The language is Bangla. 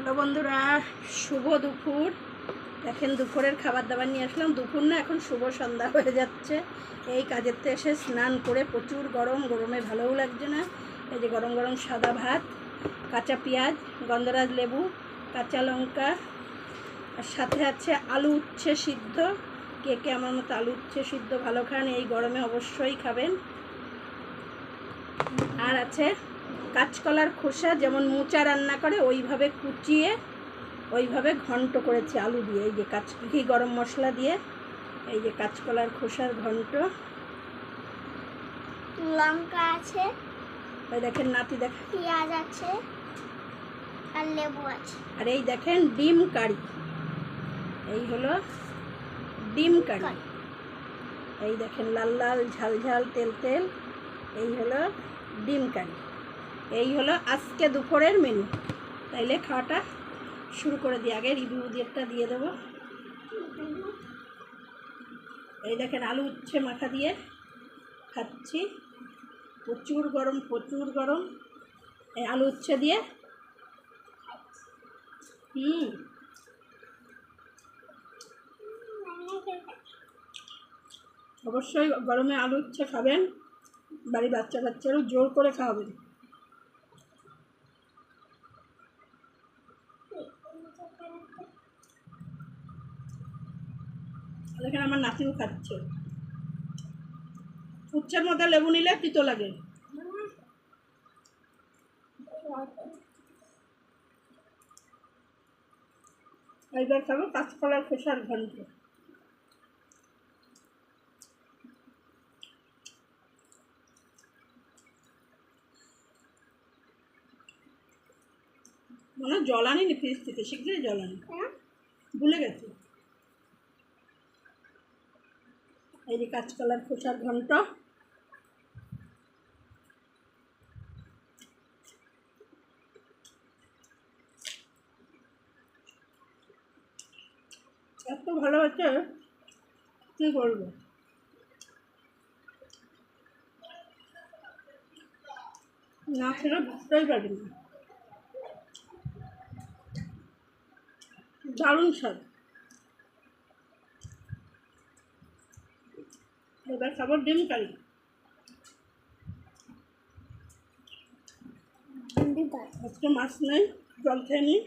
হ্যালো বন্ধুরা, শুভ দুপুর। দেখেন দুপুরের খাবার দাবার নিয়ে আসলাম। দুপুর না এখন শুভ সন্ধ্যা হয়ে যাচ্ছে। এই কাজের তো এসে স্নান করে প্রচুর গরম, গরমে ভালোও লাগছে না। এই যে গরম গরম সাদা ভাত, কাঁচা পেঁয়াজ, গন্ধরাজ লেবু, কাঁচা লঙ্কা, আর সাথে আছে আলু উচ্ছে সিদ্ধ। কে কে আমার মতো আলু উচ্ছে সিদ্ধ ভালো খান, এই গরমে অবশ্যই খাবেন। আর আছে কাঁচকলার খোসা যেমন মোচা রান্না করে ওইভাবে কুচিয়ে ওইভাবে ঘন্ট করেছি আলু দিয়ে। এই যে কাঁচ ঘি গরম মশলা দিয়ে এই যে কাঁচকলার খোসার ঘন্ট। লঙ্কা আছে ওই দেখেন নাতি দেখ পেঁয়াজ আছে আর লেবু আছে। আর এই দেখেন ডিম কারি। এই হলো ডিম কারি। এই দেখেন লাল লাল ঝাল ঝাল তেল তেল। এই হলো ডিম কারি। এই হলো আজকে দুপুরের মেনু তাইলে খাওয়াটা শুরু করে দিই। আগে রিভিউ দিয়েটা দিয়ে দেবো। এই দেখেন আলু উচ্ছে মাখা দিয়ে খাচ্ছি। প্রচুর গরম প্রচুর গরম। এই আলু উচ্ছে দিয়ে হুম। অবশ্যই গরমে আলু উচ্ছে খাবেন। বাড়ির বাচ্চা কাচ্চারও জোর করে খাওয়াবেন। দেখেন আমার নাতিও খাচ্ছে। উচ্ছের মধ্যে লেবু নিলে তিতো লাগে। এইবার খাব কাঁচকলার খোসার ঘন্ট। মনে হয় জল আনিনি ফ্রিজ থেকে শীঘ্রই জল আনি। ভুলে গেছি। এই যে কাঁচকলার খোসার ঘন্ট। এত ভালো হচ্ছে, কী করব না খেলে বুঝতেই পারি না দারুণ স্বাদ। এবার খাব ডিম কারি আজকে মাছ নেই জল খেয়ে নিই